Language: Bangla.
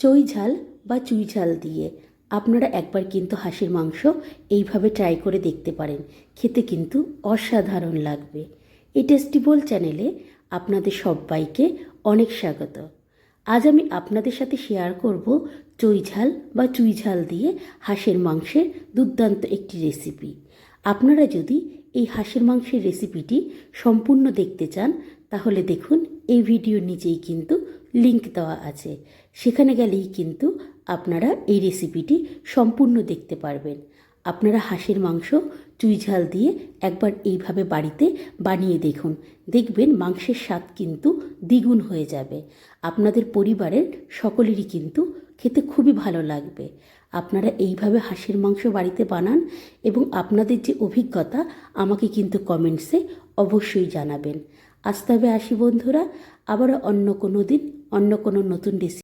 চই ঝাল বা চুই ঝাল দিয়ে। আপনারা একবার কিন্তু হাঁসের মাংস এইভাবে ট্রাই করে দেখতে পারেন। খেতে কিন্তু অসাধারণ লাগবে। এই টেস্টিবল চ্যানেলে আপনাদের সবাইকে অনেক স্বাগত। আজ আমি আপনাদের সাথে শেয়ার করব চই ঝাল বা চুই ঝাল দিয়ে হাঁসের মাংসের দুর্দান্ত একটি রেসিপি আপনারা যদি এই হাঁসের মাংসের রেসিপিটি সম্পূর্ণ দেখতে চান, তাহলে দেখুন এই ভিডিওর নিচেই কিন্তু লিংক দেওয়া আছে। সেখানে গেলেই কিন্তু আপনারা এই রেসিপিটি সম্পূর্ণ দেখতে পারবেন। আপনারা হাঁসের মাংস, চুই ঝাল দিয়ে একবার এইভাবে বাড়িতে বানিয়ে দেখুন। দেখবেন মাংসের স্বাদ কিন্তু দ্বিগুণ হয়ে যাবে। আপনাদের পরিবারের সকলেরই কিন্তু খেতে খুবই ভালো লাগবে। আপনারা এইভাবে হাঁসের মাংস বাড়িতে বানান এবং আপনাদের যে অভিজ্ঞতা, আমাকে কিন্তু কমেন্টসে অবশ্যই জানাবেন। আজ তবে আসি বন্ধুরা আবার অন্য কোনো দিন অন্য কোনো নতুন রেসিপি